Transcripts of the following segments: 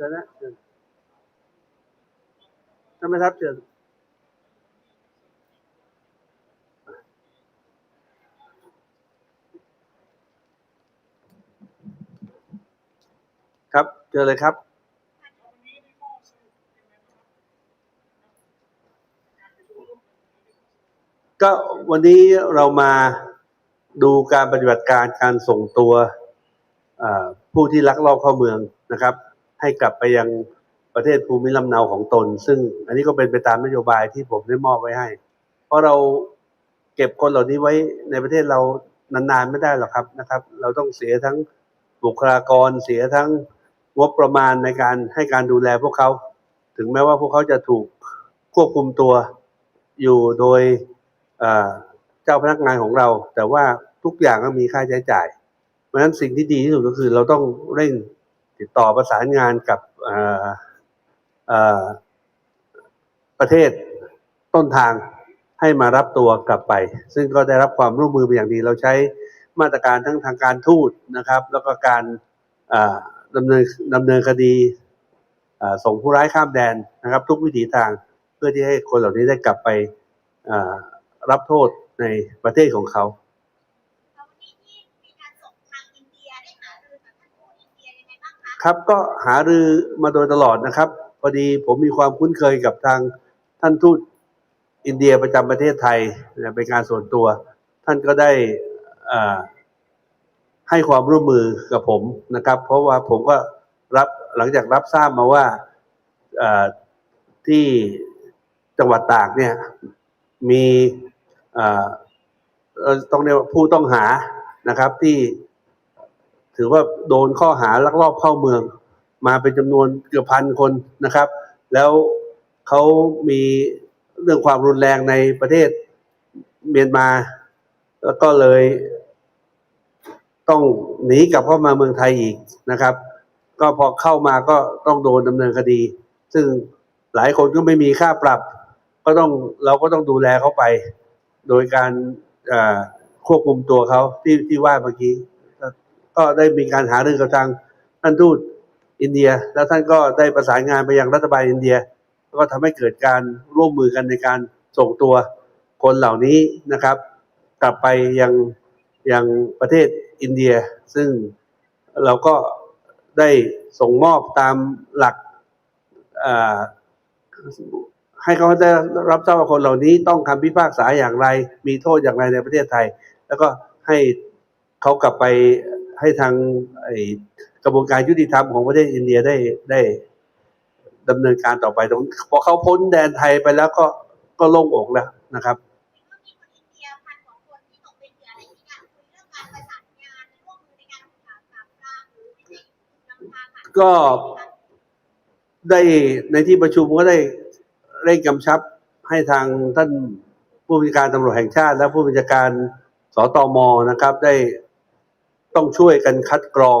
ชิญนะเชิญท่านแม่ทัพเชิญครับเจอเลยครับ ก็วันนี้เรามาดูการปฏิบัติการการส่งตัวผู้ที่ลักลอบเข้าเมืองนะครับ ให้กลับไปยังประเทศภูมิลำเนาของตน ซึ่งอันนี้ก็เป็นไปตามนโยบายที่ผมได้มอบไว้ให้ เพราะเราเก็บคนเหล่านี้ไว้ในประเทศเรานานๆไม่ได้หรอกครับนะครับ เราต้องเสียทั้งบุคลากรเสียทั้งงบประมาณในการให้การดูแลพวกเขา ถึงแม้ว่าพวกเขาจะถูกควบคุมตัวอยู่โดยเอ่อเจ้าพนักงานของเรา แต่ว่าทุกอย่างก็มีค่าใช้จ่าย เพราะฉะนั้นสิ่งที่ดีที่สุดก็คือเราต้องเร่ง ติดต่อประสานงานกับประเทศต้นทางให้มารับตัวกลับไป ซึ่งก็ได้รับความร่วมมือเป็นอย่างดี เราใช้มาตรการทั้งทางการทูตนะครับ แล้วก็การดำเนินดำเนินคดีส่งผู้ร้ายข้ามแดนนะครับ ทุกวิถีทางเพื่อที่ให้คนเหล่านี้ได้กลับไปรับโทษในประเทศของเขา ครับก็หารือมาโดยตลอดนะครับพอดีผมมีความคุ้นเคยกับทางท่านทูตอินเดียประจำประเทศไทยนะเป็นการส่วนตัว ท่านก็ได้อ่อให้ความร่วมมือกับผมนะครับ เพราะว่าผมก็รับหลังจากรับทราบมาว่าที่จังหวัดตากเนี่ยมีอ่อเอ่อต้องเรียกว่าผู้ต้องหานะครับที่ ถือว่าโดนข้อหาลักลอบเข้าเมือง มาเป็นจำนวนเกือบพันคนนะครับ แล้วเขามีเรื่องความรุนแรงในประเทศเมียนมา แล้วก็เลยต้องหนีกลับเข้ามาเมืองไทยอีกนะครับ ก็พอเข้ามาก็ต้องโดนดำเนินคดี ซึ่งหลายคนก็ไม่มีค่าปรับ ก็ต้องเราก็ต้องดูแลเขาไป โดยการควบคุมตัวเขาที่ที่ว่าเมื่อกี้ ก็ได้มีการหารือกับทางท่านทูตอินเดีย แล้วท่านก็ได้ประสานงานไปยังรัฐบาลอินเดียแล้วก็ทำให้เกิดการร่วมมือกันในการส่งตัวคนเหล่านี้นะครับ กลับไปยังยังประเทศอินเดีย ซึ่งเราก็ได้ส่งมอบตามหลักให้เขาได้รับทราบว่าคนเหล่านี้ต้องคำพิพากษาอย่างไร มีโทษอย่างไรในประเทศไทย แล้วก็ให้เขากลับไป ให้ทางกระบวนการยุติธรรมของประเทศอินเดียได้ได้ดำเนินการต่อไปตรงพอเขาพ้นแดนไทยไปแล้วก็ก็โล่งอกแล้วนะครับก็ไรมีการคุยเรื่องการประสานงานร่วมมือในการปราบปรามกลางหรือในนำทางผ่านก็ได้ในที่ประชุมก็ได้เร่งกำชับให้ทางท่านผู้บัญชาการตำรวจแห่งชาติ และผู้บัญชาการสตมนะครับ ได้ ต้องช่วยกันคัดกรอง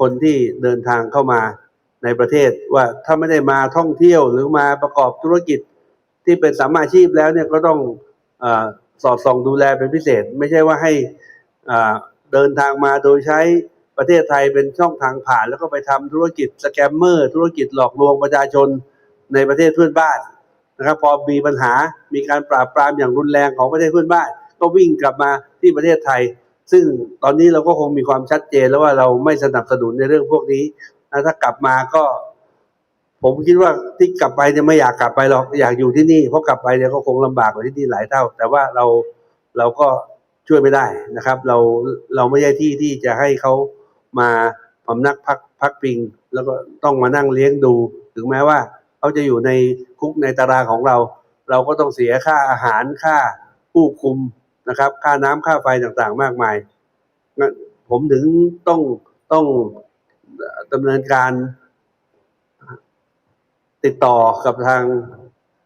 คนที่เดินทางเข้ามาในประเทศว่าถ้าไม่ได้มาท่องเที่ยวหรือมาประกอบธุรกิจที่เป็นสามอาชีพแล้วเนี่ยก็ต้องอสอดส่องดูแลเป็นพิเศษ ไม่ใช่ว่าให้เดินทางมาโดยใช้ประเทศไทยเป็นช่องทางผ่าน แล้วก็ไปทำธุรกิจสแกมเมอร์ ธุรกิจหลอกลวงประชาชนในประเทศเพื่อนบ้านนะครับ พอมีปัญหามีการปราบปรามอย่างรุนแรงของประเทศเพื่อนบ้าน ก็วิ่งกลับมาที่ประเทศไทย ซึ่งตอนนี้เราก็คงมีความชัดเจนแล้วว่าเราไม่สนับสนุนในเรื่องพวกนี้นะถ้ากลับมาก็ ผมคิดว่าที่กลับไปเนี่ยไม่อยากกลับไปหรอกอยากอยู่ที่นี่เพราะกลับไปเนี่ยก็คงลำบากกว่าที่นี่หลายเท่า แต่ว่าเราเราก็ช่วยไม่ได้นะครับ เราเราไม่ใช่ที่ที่จะให้เขามาพำนักพักพักพิง แล้วก็ต้องมานั่งเลี้ยงดู ถึงแม้ว่าเขาจะอยู่ในคุกในตารางของเรา เราก็ต้องเสียค่าอาหารค่าผู้คุม นะครับ ค่าน้ำค่าไฟต่างๆ มากมายงั้นผมถึงต้องต้องเอ่อดำเนินการติดต่อกับทาง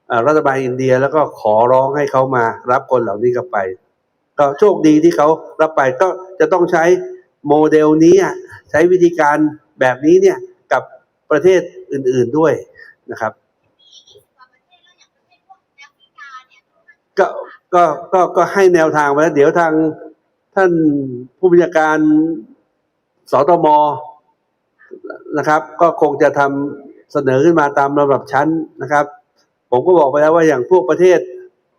เอ่อรัฐบาลอินเดียแล้วก็ขอร้องให้เขามารับคนเหล่านี้กลับไป ก็โชคดีที่เขารับไปก็จะต้องใช้โมเดลนี้อะใช้วิธีการแบบนี้เนี่ยกับประเทศอื่น ๆด้วยนะครับมี20ก ก็ก็ก็ให้แนวทางไปแล้วเดี๋ยวทางท่านผู้บัญชาการสตมนะครับ ก็คงจะทำเสนอขึ้นมาตามลำดับชั้นนะครับ ผมก็บอกไปแล้วว่าอย่างพวกประเทศ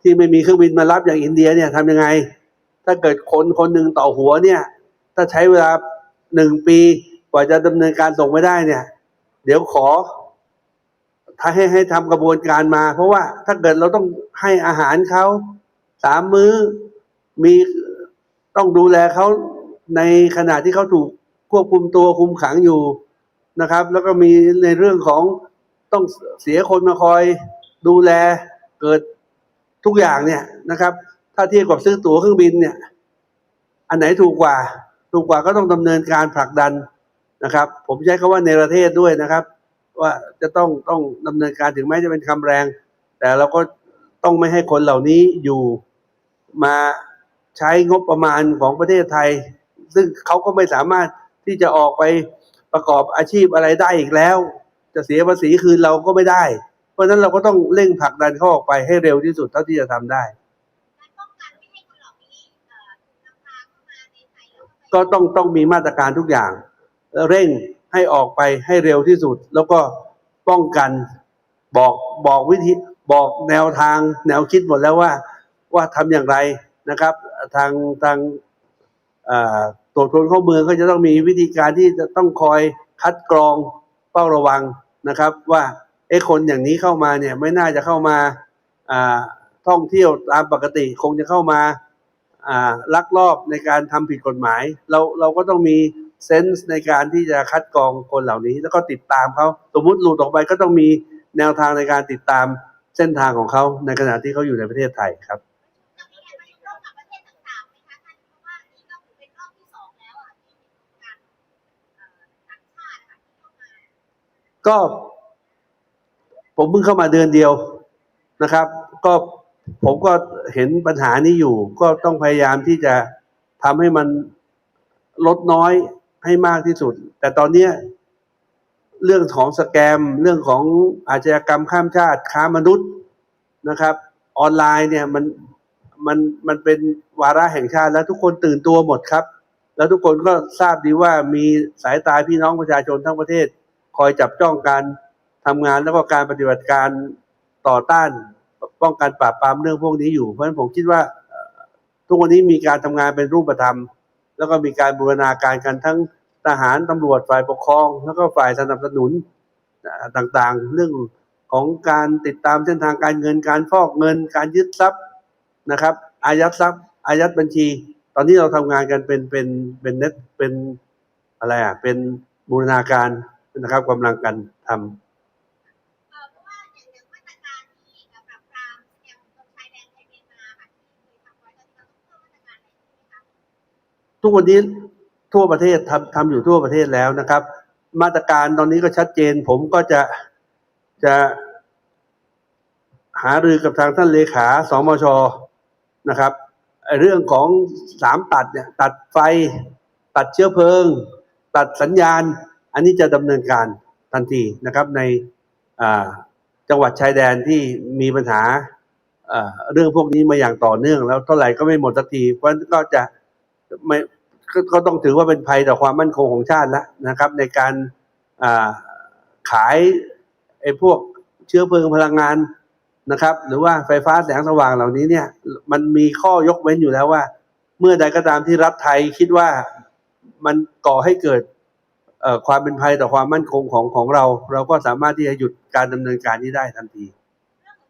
ที่ไม่มีเครื่องบินมารับอย่างอินเดียเนี่ยทำยังไง ถ้าเกิดคนคนหนึ่งต่อหัวเนี่ย ถ้าใช้เวลาหนึ่งปีกว่าจะดำเนินการส่งไม่ได้เนี่ย เดี๋ยวขอ ถ้าให้ให้ทำกระบวนการมา เพราะว่าถ้าเกิดเราต้องให้อาหารเขา สามมื้อมีต้องดูแลเขาในขณะที่เขาถูกควบคุมตัวคุมขังอยู่นะครับ แล้วก็มีในเรื่องของต้องเสียคนมาคอยดูแลเกิดทุกอย่างเนี่ยนะครับ ถ้าเทียบกับซื้อตั๋วเครื่องบินเนี่ย อันไหนถูกกว่า ถูกกว่าก็ต้องดำเนินการผลักดันนะครับ ผมใช้คำว่าในประเทศด้วยนะครับ ว่าจะต้องต้องดำเนินการถึงแม้จะเป็นคำแรง แต่เราก็ต้องไม่ให้คนเหล่านี้อยู่ มาใช้งบประมาณของประเทศไทย ซึ่งเขาก็ไม่สามารถที่จะออกไปประกอบอาชีพอะไรได้อีกแล้ว จะเสียภาษีคืนเราก็ไม่ได้ เพราะฉะนั้นเราก็ต้องเร่งผลักดันเขาออกไปให้เร็วที่สุดเท่าที่จะทำได้การป้องกันไม่ให้คนเหล่านี้เอ่อถูกนำพาเข้ามาในไทยแล้วก็ไปก็ต้องต้องมีมาตรการทุกอย่าง เร่งให้ออกไปให้เร็วที่สุด แล้วก็ป้องกันบอกบอกวิธีบอกแนวทางแนวคิดหมดแล้วว่า ว่าทำอย่างไรนะครับ ทางทางตรวจคนเข้าเมืองก็จะต้องมีวิธีการที่จะต้องคอยคัดกรองเฝ้าระวังนะครับ ว่าเอ้คนอย่างนี้เข้ามาเนี่ยไม่น่าจะเข้ามาท่องเที่ยวตามปกติคงจะเข้ามาลักลอบในการทำผิดกฎหมาย เราเราก็ต้องมีเซนส์ในการที่จะคัดกรองคนเหล่านี้ แล้วก็ติดตามเขาสมมุติหลุดออกไปก็ต้องมีแนวทางในการติดตามเส้นทางของเขาในขณะที่เขาอยู่ในประเทศไทยครับ ก็ ผมเพิ่งเข้ามาเดือนเดียวนะครับ ก็ผมก็เห็นปัญหานี้อยู่ ก็ต้องพยายามที่จะทำให้มันลดน้อยให้มากที่สุด แต่ตอนนี้เรื่องของสแกม เรื่องของอาชญากรรมข้ามชาติค้ามนุษย์นะครับ ออนไลน์เนี่ยมันมันมันเป็นวาระแห่งชาติ แล้วทุกคนตื่นตัวหมดครับ แล้วทุกคนก็ทราบดีว่ามีสายตาพี่น้องประชาชนทั้งประเทศ คอยจับจ้องการทำงานแล้วก็การปฏิบัติการต่อต้านป้องกันปราบปรามเรื่องพวกนี้อยู่ เพราะฉะนั้นผมคิดว่าทุกวันนี้มีการทำงานเป็นรูปธรรม แล้วก็มีการบูรณาการกันทั้งทหารตำรวจฝ่ายปกครอง แล้วก็ฝ่ายสนับสนุนต่างๆ เรื่องของการติดตามเส้นทางการเงินการฟอกเงิน การยึดทรัพย์นะครับ อายัดทรัพย์ อายัดบัญชี ตอนนี้เราทำงานกันเป็นเป็นเป็นเน็ตเป็นอะไรอะเป็นบูรณาการ นะครับกำลังกันทำเอ่อเพรารทำทุกวันนี้ทั่วประเทศทำทำอยู่ทั่วประเทศแล้วนะครับ มาตรการตอนนี้ก็ชัดเจน ผมก็จะจะหารือกับทางท่านเลขาสมชนะครับเรื่องของสามตัดเนี่ยตัดไฟ ตัดเชื้อเพลิง ตัดสัญญาณ อันนี้จะดำเนินการทันทีนะครับในจังหวัดชายแดนที่มีปัญหาเรื่องพวกนี้มาอย่างต่อเนื่อง แล้วเท่าไหร่ก็ไม่หมดสักทีเพราะฉะนั้นก็จะไม่ก็ต้องถือว่าเป็นภัยต่อความมั่นคงของชาติแล้วนะครับ ในการขายไอ้พวกเชื้อเพลิงพลังงานนะครับ หรือว่าไฟฟ้าแสงสว่างเหล่านี้เนี่ย มันมีข้อยกเว้นอยู่แล้วว่า เมื่อใดก็ตามที่รัฐไทยคิดว่ามันก่อให้เกิด ความเป็นภัยต่อความมั่นคงของของเรา เราก็สามารถที่จะหยุดการดำเนินการนี้ได้ทันที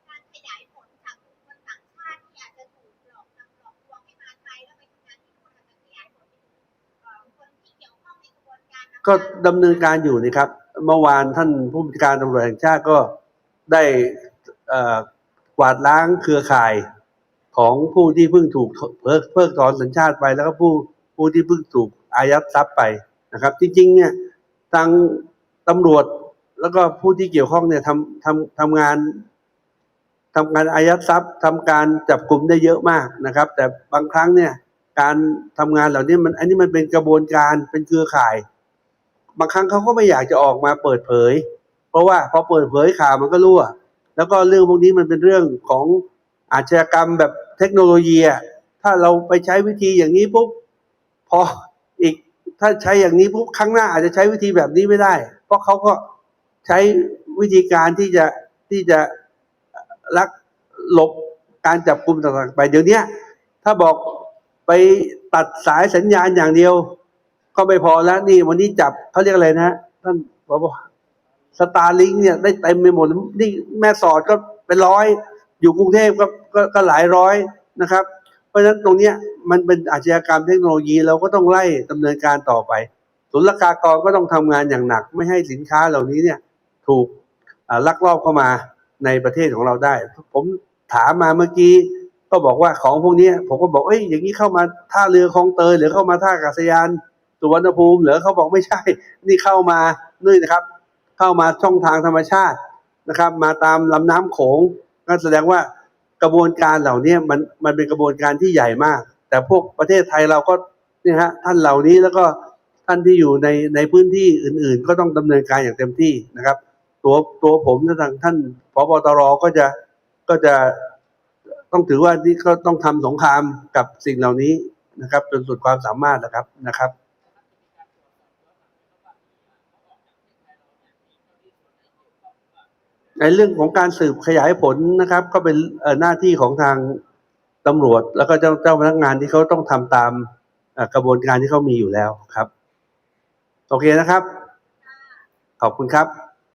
การขยายผลจากบุคคลต่างชาติที่อาจจะถูกหลอกนำหลอกลวงให้มาไทยแล้วไปทำงานที่นู่นอาจจะขยายผลไปถึงเอ่อคนที่เกี่ยวข้องในกระบวนการนำก็ดำเนินการอยู่นะครับ เมื่อวานท่านผู้บัญชาการตำรวจแห่งชาติก็ได้อ่อกวาดล้างเครือข่ายของผู้ที่เพิ่งถูกเพิกเพิกถอนสัญชาติไป แล้วก็ผู้ผู้ที่เพิ่งถูกอายัดทรัพย์ไปนะครับ จริงๆเนี่ย ทางตำรวจ แล้วก็ผู้ที่เกี่ยวข้องเนี่ยทำทำทำงานทำการอายัดทรัพย์ทำการจับกลุ่มได้เยอะมากนะครับ แต่บางครั้งเนี่ยการทำงานเหล่านี้มันอันนี้มันเป็นกระบวนการเป็นเครือข่าย บางครั้งเขาก็ไม่อยากจะออกมาเปิดเผย เพราะว่าพอเปิดเผยข่าวมันก็รั่ว แล้วก็เรื่องพวกนี้มันเป็นเรื่องของอาชญากรรมแบบเทคโนโลยีถ้าเราไปใช้วิธีอย่างนี้ปุ๊บพอ ถ้าใช้อย่างนี้ปุ๊บครั้งหน้าอาจจะใช้วิธีแบบนี้ไม่ได้ เพราะเขาก็ใช้วิธีการที่จะที่จะลักหลบการจับกลุ่มต่างๆไปเดี๋ยวนี้ถ้าบอกไปตัดสายสัญญาณอย่างเดียว ก็ไม่พอแล้วนี่วันนี้จับเขาเรียกอะไรนะท่านบอกว่าสตาร์ลิงเนี่ยได้เต็มไปหมดนี่แม่สอดก็เป็นร้อย อยู่กรุงเทพก็ก็ก็หลายร้อยนะครับ ราะฉะนั้นตรงเนี้ยมันเป็นอาชญากรรมเทคโนโลยีเราก็ต้องไล่ดำเนินการต่อไปศุลกากรก็ต้องทำงานอย่างหนัก ไม่ให้สินค้าเหล่านี้เนี่ยถูกลักลอบเข้ามาในประเทศของเราได้ ผมถามมาเมื่อกี้ก็บอกว่าของพวกนี้ผมก็บอกเอ้ยอย่างนี้เข้ามาท่าเรือคลองเตยหรือเข้ามาท่าอากาศยานสุวรรณภูมิหรือเขาบอกไม่ใช่ นี่เข้ามานี่นะครับ เข้ามาช่องทางธรรมชาตินะครับ มาตามลำน้ำโขงก็แสดงว่า กระบวนการเหล่านี้มันมันเป็นกระบวนการที่ใหญ่มาก แต่พวกประเทศไทยเราก็เนี่ยฮะท่านเหล่านี้แล้วก็ท่านที่อยู่ในในพื้นที่อื่น ๆ ก็ต้องดำเนินการอย่างเต็มที่นะครับ ตัวตัวผมและทางท่านพบตรก็จะก็จะต้องถือว่านี่ก็ต้องทำสงครามกับสิ่งเหล่านี้นะครับ จนสุดความสามารถนะครับนะครับ ในเรื่องของการสืบขยายผลนะครับ ก็เป็นหน้าที่ของทางตำรวจ แล้วก็เจ้าเจ้าพนักงานที่เขาต้องทำตามกระบวนการที่เขามีอยู่แล้วครับ โอเคนะครับ ขอบคุณครับ